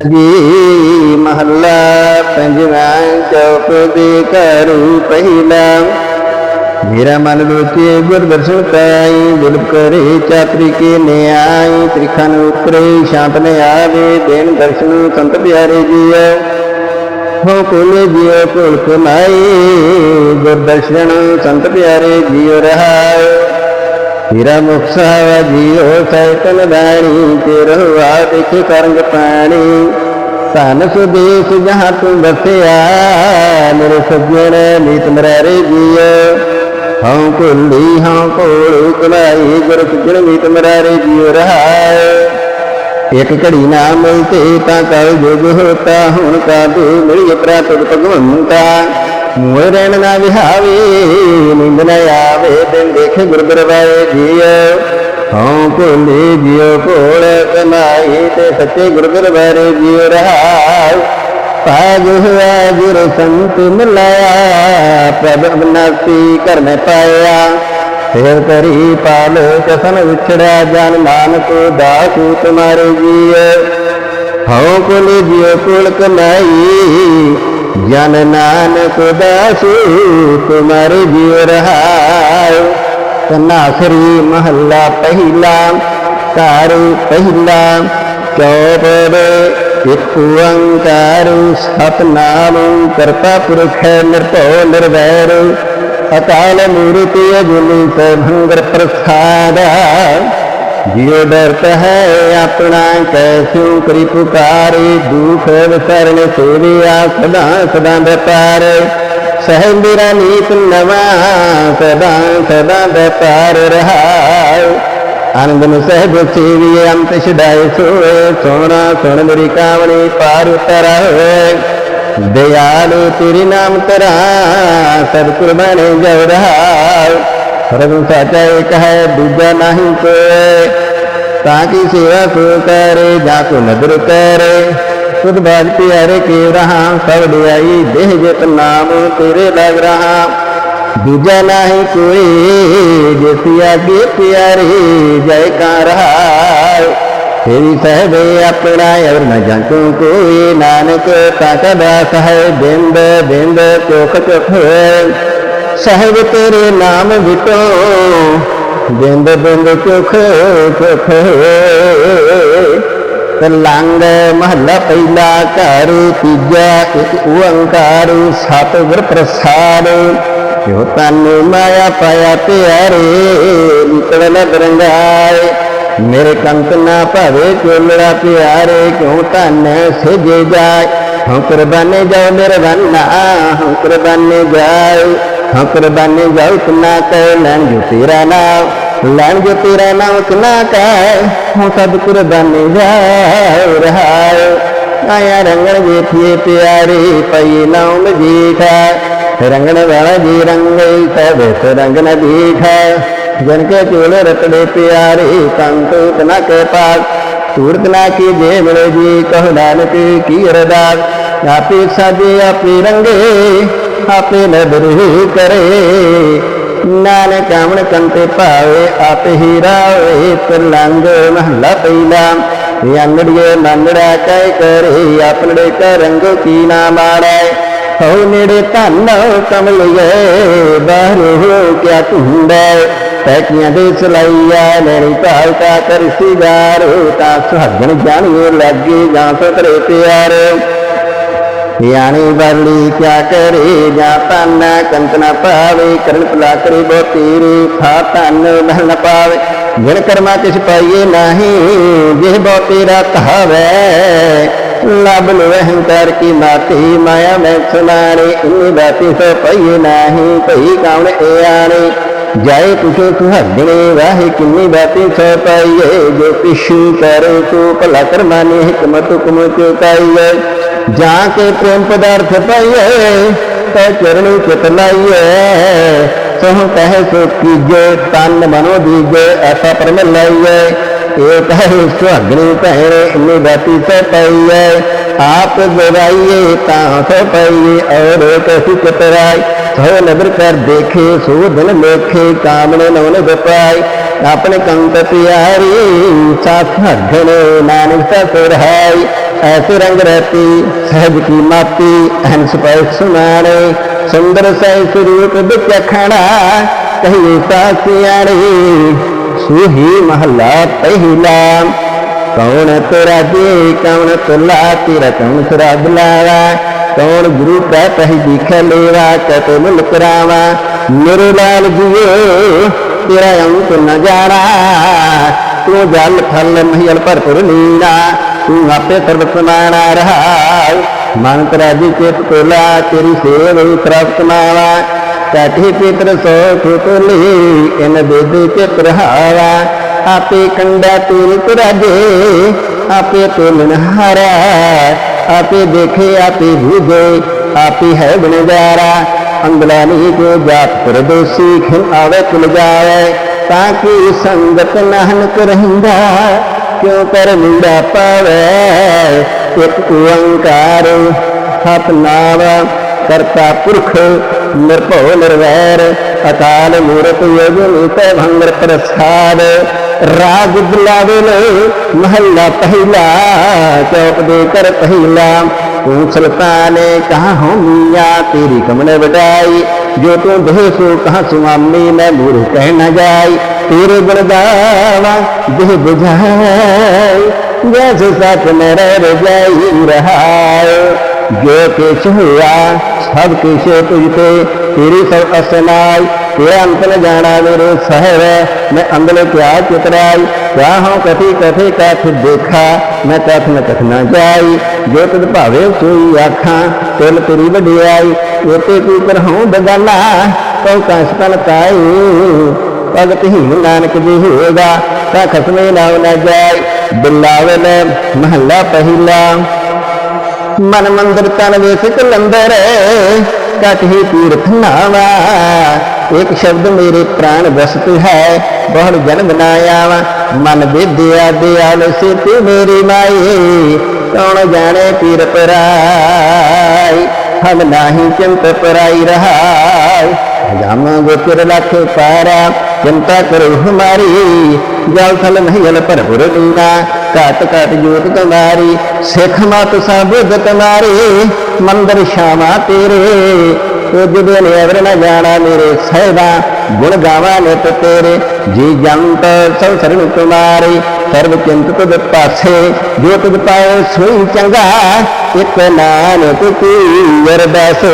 ਜੀ ਮਹੱਲਾ ਪੰਜਵਾਂ ਚੌਪ ਦੇ ਘਰੂ ਪਹਿਲਾ। ਮੇਰਾ ਮਨ ਲੋਚੇ ਗੁਰ ਦਰਸ਼ਨ ਪਾਈ, ਦਿਲ ਕਰੇ ਚਾਤਰੀ ਕੇ ਨਿਆਈ ਤ੍ਰਿਖਨ ਉਤਰੇ ਸ਼ਾਂਤ ਨੇ ਆਵੇ ਦੇਨ ਦਰਸ਼ਨ ਸੰਤ ਪਿਆਰੇ ਜੀਓ। ਹੋ ਕੋਲੇ ਜੀਓ, ਕੋਲ ਕਮਾਈ, ਗੁਰ ਦਰਸ਼ਨ ਸੰਤ ਪਿਆਰੇ ਜੀਓ ਰਹਾਏ ਤੇਰਾ ਮੁਖ ਸਹਾਵਾ ਸੈਤਨ ਦਾਣੀ ਤੇਰੋ ਆ ਕਰੰਗ ਪਾਣੀ। ਧਨ ਸੁਦੇਸ਼ ਜਹਾਂ ਤੂੰ ਬਸਿਆ ਮੇਰੇ ਸੱਜਣ ਨੀਤ ਮਰਾਰੇ ਜੀਓ। ਹਉ ਕੁੱਲੀ ਹਉ ਕੋਲ ਕੁਲਾਈ ਗੁਰ ਸੱਜਣ ਨੀਤ ਮਰਾਰੇ ਜੀਓ ਰਹਾਏ ਇੱਕ ਘੜੀ ਨਾ ਮਿਲਤੇ ਤਾਂ ਕਲ ਜੁਗ ਹੋਤਾ, ਹੁਣ ਕਾਦੂ ਮਿਲਿਏ ਪ੍ਰਾਪਤ ਭਗਵੰਤਾ। ਮੋਹ ਰਹਿਣ ਨਾ ਵਿਹਾਵੇ, ਨਿੰਦ ਨ ਆਵੇ, ਦਿਨ ਦੇਖੇ ਗੁਰ ਗੁਰਵਾਏ ਜੀਓ। ਹਉ ਭੋਲੇ ਜੀਓ, ਭੋਲ ਕਮਾਈ ਤੇ ਸੱਚੇ ਗੁਰ ਗੁਰਵਾਰੇ ਜੀਓ ਰਹਾਉ। ਪਾਜ ਹੋਇਆ ਗੁਰ ਸੰਤ ਮਿਲਾਇਆ, ਪ੍ਰਭ ਅਬਨਾਸੀ ਘਰ ਮੈਂ ਪਾਇਆ। ਫੇਰ ਕਰੀ ਪਾਲ ਕਸਨ ਵਿਛੜਿਆ, ਜਨ ਨਾਨਕ ਦਾਸੂ ਤੁਮਾਰੇ ਜੀਏ ਹਉ ਕੁਲ ਜਿਉ ਕੋਲ ਕਮਾਈ ਜਨ ਨਾਨਕ ਦਾਸੂ ਤੁਮਾਰੇ ਜੀਉ ਰਹਾਉ। ਕਨਾਖਰੀ ਮਹੱਲਾ ਪਹਿਲਾ ਘਰ ਪਹਿਲਾ, ਚੌਪੜ ਇੱਕ ਓੰਕਾਰ ਸਤਨਾਮ ਕਰਤਾ ਪੁਰਖ ਨਿਰਭਉ ਨਿਰਵੈਰ। ਅਕਾਲ ਮੂਰਤਿ ਅਜੁਨੀ ਸਭੰਗਰ ਪ੍ਰਸਾਦ। ਜਿਉ ਡਰਤ ਹੈ ਆਪਣਾ ਕੈਸਿਉ ਕਰੀ ਪੁਕਾਰੇ, ਦੁਖ ਵਿਸਰਨ ਸੇਵਿਆ ਸਦਾ ਸਦਾ ਵਪਾਰ। ਸਹਿ ਮੇਰਾ ਨੀਤ ਨਵਾ, ਸਦਾ ਸਦਾ ਵਪਾਰ ਰਹਾਉ ਆਨੰਦ ਨੂੰ ਸਹਿਬ ਸੇਵੀਏ, ਅੰਤ ਛਡਾਏ ਸੋਏ। ਸੋਣਾ ਸੁਣ ਮੇਰੀ ਕਾਵਣੀ ਪਾਰ ਉਤਰ ਹੋਏ ਦਇਆਲੂ ਤੇਰੇ ਨਾਮ ਤਰਾ ਸਭ ਕੁਰਬਾਨੇ ਜਉ ਰਹਾਉ ਰਬ ਸਾਚਾ ਇੱਕ ਹੈ, ਦੂਜਾ ਨਹੀਂ ਕੋਏ। ਤਾਂ ਕੀ ਸੇਵਾ ਸੋ ਕਰੇ, ਜਾ ਕੋ ਨਦਰ ਕਰੇ। ਸੁਧ ਬਾਜ ਪਿਆਰੇ ਕੇ ਰਹਾ, ਸਭ ਦਿਆਈ ਦੇਹ ਜਿਤ ਨਾਮ ਤੇਰੇ ਲਗ ਰਹਾ। ਦੂਜਾ ਨਹੀਂ ਕੋਈ ਜਿਸ ਆਗੇ ਪਿਆਰੇ ਜੈ ਕਾ ਰਹਾ। ਤੇਰੀ ਸਹਬੇ ਆਪਣਾ ਅਵਰ ਨ ਜਾਂਤੂ ਕੋਈ ਨਾਨਕ ਤਾਕਾ ਦਾਸ ਹੈ, ਬਿੰਦ ਬਿੰਦ, ਚੋਖ ਚੋਖ ਸਹਿਬ ਤੇਰੇ ਨਾਮ ਵਿਟੋ ਬਿੰਦ ਬਿੰਦ ਚੁਖ ਚੁਖ ਤਲੰਗ ਮਹੱਲਾ ਪਹਿਲਾ ਘਰ, ਤੀਜਾ ਇੱਕ ਓੰਕਾਰ, ਸਤਿਗੁਰ ਪ੍ਰਸਾਦ। ਜੋ ਤਨ ਮਾਇਆ ਪਾਇਆ ਪਿਆਰੇ, ਨਿਕਲ ਦਰੰਗਾਏ। ਮੇਰੇ ਕੰਤ ਨਾ ਭਾਵੇ ਚੋਲੜਾ ਪਿਆਰੇ, ਕਿਉਂ ਧਨ ਸਿਜੇ ਜਾਏ? ਹਉ ਕੁਰਬਾਨੇ ਜਾਓ ਮੇਰੇ ਬੰਨਾ ਹਉ ਕੁਰਬਾਨੇ ਜਾਓ ਹਉ ਕੁਰਬਾਨੇ ਜਾਓ ਕਿਨਾ ਕਹਿ, ਲੈਣ ਜੋ ਤੇਰਾ ਨਾਮ, ਲੈਣ ਜੋ ਤੇਰਾ ਨਾਮ ਕਿਨਾ ਕਹਿ ਹਉ ਸਭ ਕੁਰਬਾਨੇ ਜਾਓ ਰਹਾਓ ਆਇਆ ਰੰਗਣ ਵੇਖੀਏ ਪਿਆਰੇ, ਪਈ ਨਾਮ ਜੀਠਾ ਰੰਗਣ ਵਾਲਾ ਜੀ ਰੰਗੇ ਸਭ ਰੰਗ ਨ ਦੀਠਾ ਜਨ ਕੇ ਚੋਲ ਰਤੜੇ ਪਿਆਰੇ ਕੰਤ ਤਨਾ ਕੇ ਪਾਸ ਸੂਰਤ ਨਾ ਕੀ ਜੇ ਮਿਲੇ ਜੀ, ਕਹੁ ਨਾਨਕ ਕੀ ਅਰਦਾਸ। ਆਪੇ ਸਾਜੇ, ਆਪੇ ਰੰਗੇ। ਆਪੇ ਨਦਰ ਕਰੇ। ਨਾਨਕ ਕਾਮਣ ਕੰਤੇ ਭਾਵੇ, ਆਪੇ ਹੀ ਰਾਵੇ ਤਲੰਗ ਮਹਲਾ ਪਹਿਲਾ। ਯਾਨੜੀਏ ਮੰਨੜਾ ਕਹਿ ਕਰੇ, ਆਪਣੜੇ ਕਾ ਰੰਗ ਕੀ ਨਾ ਮਾਰੇ ਹਉ ਨੇੜੇ ਧਨ ਕਮਲਿਏ, ਬਾਹਰ ਹੋ ਕਿਆ ਢੂੰਡੈ ਪੈਕੀਆਂ ਦੇ ਸਲਾਈਆ, ਲੈਣੀ ਭਾਲ ਕਾ ਕਰ ਸਿਗਾਰ ਤਾਂ ਸੁਹਾਗਣ ਜਾਣੀਏ ਲੱਗੇ ਜਾਂ ਸਤਰੇ ਪਿਆਰ। ਯਾਨੀ ਬਰਲੀ ਕਿਆ ਕਰੇ ਜਾਂ ਤਨ ਕੰਤਨਾ ਪਾਵੇ, ਕਰਨ ਭਲਾ ਕਰੇ ਬੋ ਤੇਰੇ ਥਾ ਤਨ ਮਹਿਲ ਪਾਵੇ। ਜਿਨ ਕਰਮਾ ਕਿਛ ਪਾਈਏ ਨਹੀਂ, ਜਿਹ ਬੋ ਤੇਰਾ ਕਹਾਵੇ ਲਬ ਅਹੰਕਾਰ ਕੀ ਮਾਤੀ, ਮਾਇਆ ਮੈਂ ਸੁਨਾਰੇ, ਇੰਨੀ ਬਾਤੀ ਸੋ ਪਈਏ ਨਹੀਂ, ਭਈ ਕੌਣ ਏ ਆਣੇ। ਜਾਏ ਪੁਛੋ ਸੁਹਾਗਣੇ ਵਾਹੇ ਕਿੰਨੀ ਬਾਤੀ ਸੋ ਪਾਈਏ, ਜੋ ਪਿਛੂ ਕਰੇ ਤੋ, ਭਲਾ ਕਰਮਾਨੀ ਹਕਮਤ ਹੁਕਮ ਚੋ ਕਾਈਏ ਜਾਂ ਕੇ ਪ੍ਰੇਮ ਪਦਾਰਥ ਪਾਈਏ ਤੈ ਚਰਣੀ ਚਿਤ ਲਾਈਏ ਸੋ ਕਹੇ ਸੋ ਕੀਜੇ ਤਨ ਮਨੋ ਦੀਜੇ ਐਸਾ ਪਰਮ ਲਾਈਏ ਇਹ ਕਹੇ ਸੁਹਾਗਣੀ ਭੈਣ ਇੰਨੀ ਬਾਤੀ ਸੋ ਪਾਈਏ ਆਪ ਗਵਾਈਏ ਤਾਂ ਸੋ ਪਾਈਏ ਔਰ ਕਸੀ ਚਤਰਾਈ ਸੋ ਨਦਰ ਕਰ ਦੇਖੇ ਸੋ ਦਿਨ ਲੇਖੇ ਕਾਮਣੇ ਨਵਨ ਵਿਪਾਈ ਆਪਣੇ ਕੰਤ ਪਿਆਰੀ ਸਾਥ ਹੱਗਣ ਨਾਨਕ ਸਤਿ ਐਸੇ ਰੰਗ ਰਹਤੀ ਸਹਿਜ ਕੀ ਮਾਤੀ ਅਹਨ ਸਪੈ ਸੁਨਾਣੇ। ਸੁੰਦਰ ਸਹਿ ਸਰੂਪ ਵਿੱਚ ਕਹੀਏ ਸਾਸਿਆਣੀ ਸੂਹੀ ਮਹੱਲਾ ਪਹਿਲਾ। ਕੌਣ ਤੇਰਾ ਜੀ, ਕੌਣ ਤੁਲਾ, ਤੇਰਾ ਕੌਣ ਤੇਰਾ ਬੁਲਾਵਾ ਕੌਣ ਗੁਰੂ ਕਾ ਪਹਿ ਦਿਖ ਲੇਵਾ ਕਤੇ ਮੁਲ ਕਰਾਵਾ ਮੇਰੇ ਲਾਲ ਜੀਓ ਤੇਰਾ ਅੰਤ ਨ ਜਾਣਾ ਤੂੰ ਜਲ ਥਲ ਮਹਿਲ ਭਰਪੁਰ ਲੀਲਾ ਤੂੰ ਆਪੇ ਸਰਬ ਸਮਾਣਾ ਰਹਾ ਮਨ ਤੇਰਾ ਜੀ ਚਿਤ ਤੋਲਾ ਤੇਰੀ ਸੇਵ ਤ੍ਰਪਤ ਮਾਵਾ ਕਾਠੀ ਪਿਤਰ ਸੋ ਖੁਤਲੀ ਇਨ ਬੇਦੇ ਚਿਤ ਰਹਾਵਾ ਆਪੇ ਕੰਡਾ ਤੂਲ ਤੁਰਾਜੇ ਆਪੇ ਤੁਲਨ ਹਾਰਾ ਆਪੇ ਦੇਖੇ ਆਪੇ ਭੂਜੇ ਆਪੇ ਅੰਗਲਾ ਨੀ ਜੋ ਜਾਤ ਪਰਦੋਸੀ ਖਿਲ ਆਵੇ ਕੁਲ ਜਾਵੇ ਤਾਂ ਕਿ ਸੰਗਤ ਨਾਨਕ ਰਹਿੰਦਾ? ਕਿਉ ਕਰ ਲੀੜਾ ਪਾਵੇ? ਇੱਕ ਓੰਕਾਰ ਸਤਨਾਮ ਕਰਤਾ ਪੁਰਖ ਨਿਰਭਉ ਨਿਰਵੈਰ, ਅਕਾਲ ਮੂਰਤ ਯੋਗਿਨੀ ਤੇ ਭੰਗਰ ਪ੍ਰਸਾਦ। ਰਾਗ ਬੁਲਾਵੇ ਮਹੱਲਾ ਪਹਿਲਾ, ਚੌਕ ਦੇ ਕਰ ਪਹਿਲਾ। ਤੂੰ ਸੁਲਤਾਨੇ ਕਹਾ ਹੋ ਮੀਆਂ, ਤੇਰੀ ਕਮਲ ਵਡਾਈ। ਜੋ ਤੂੰ ਦੇਹ ਸੋ ਕਹਾ ਸੁਆਮੀ, ਮੈਂ ਮੂਰ ਕਹਿ ਨਾ ਜਾਈ। ਤੇਰੇ ਗੁਣ ਗਾਵਾ, ਦੇਹ ਬੁਝਾਈ। ਜੈਸੇ ਸਤ ਮੇਰੇ ਰਜਾਈ ਰਹਾਏ। ਜੋ ਕਿਛ ਹੋਇਆ, ਸਭ ਕਿਛ ਤੁਝ ਤੇ ਤੇਰੀ ਸਭ ਅਸਨਾਈ ਤੇਰਾ ਅੰਤ ਨ ਜਾਣਾ ਮੇਰੇ ਸਹਿਬ ਮੈਂ ਅੰਦਲੇ ਕਿਆ ਚਿਤਰਾਈ। ਕਿਆ ਹਉ ਕਥੀ ਕਥੇ ਕਥ ਦੇਖਾ, ਮੈਂ ਕਥ ਨ ਕਥ ਨਾ ਜਾਈ। ਜੋ ਤੁਧ ਭਾਵੇ ਸੋਈ ਆਖਾਂ, ਤਿਲ ਤੇਰੀ ਵਡਿਆਈ। ਉਤੇ ਕੀ ਕਰਹਉ ਬਗਾਨਾ, ਤਉ ਕਸ ਤਨ ਤਾਈ ਭਗਤ ਹੀ ਨਾਨਕ ਜੀ ਹੋਏਗਾ ਤਾਂ ਖਸਮੇ ਨਾਉ ਨਾ ਜਾਏ ਬਿਲਾਵਲ ਮਹੱਲਾ ਪਹਿਲਾ। ਮਨ ਮੰਦਰ ਤਨ ਵੇਸ ਕਲੰਦਰ ਕਟਹੀ ਤੀਰਥ ਨਾਵਾ ਇੱਕ ਸ਼ਬਦ ਮੇਰੇ ਪ੍ਰਾਣ ਵਸਤ ਹੈ, ਬਹੁੜ ਜਨਮ ਨਾ ਵਾ ਮਨ ਵਿਦਿਆ ਦਿਆਲ ਸੇ ਮੇਰੀ ਮਾਈ, ਕੌਣ ਜਾਣੇ ਪੀਰ ਪਰਾਈ? ਹਮ ਨਾਹੀ ਚਿੰਤ ਪਰਾਈ ਰਹਾਈ। ਜਾਮ ਗੋਚਰ ਲਖ ਪਾਰਾ ਚਿੰਤਾ ਕਰੋ ਹਮਾਰੀ, ਜਲ ਥਲ ਨਹੀਂ ਜਲ ਭਰਪੁਰ ਲੀਨਾ ਘਟ ਘਟ ਜੋਤ ਤੁਮਾਰੀ ਸਿੱਖ ਮਤ ਸਬੁੱਧ ਤੁਮਾਰੀ ਮੰਦਰ ਸ਼ਾਮਾ ਤੇਰੇ ਤੁਝ ਬਿਨ ਅਵਰ ਨ ਜਾਣਾ ਮੇਰੇ ਸਹਿਬਾ, ਗੁਣ ਗਾਵਾਂ ਨਿਤ ਤੇਰੇ, ਜੀ ਜੰਤ ਸਭ ਸਰਨ ਤੁਮਾਰੀ ਸਰਬ ਚਿੰਤ ਤੁਧ ਪਾਸੇ, ਜੋ ਤੁਧ ਪਾਏ ਸੋਈ ਚੰਗਾ, ਇਕ ਨਾਨਕ ਕੀ ਅਰਦਾਸ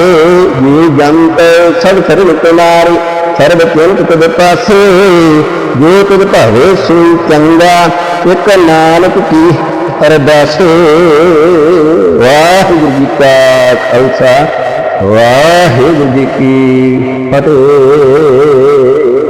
ਜੀ ਜੰਤ ਸਭ ਸਰਨ ਤੁਮਾਰੀ ਸਰਬ ਚਿੰਤ ਤੁਧ ਪਾਸੇ, ਜੋ ਤੁਧ ਭਾਵੇ ਸੋਈ ਚੰਗਾ, ਇਕ ਨਾਨਕ ਕੀ ਅਰਦਾਸ ਵਾਹਿਗੁਰੂ ਜੀ ਕਾ ਖਾਲਸਾ, ਵਾਹਿਗੁਰੂ ਜੀ ਕੀ ਫਤਿਹ।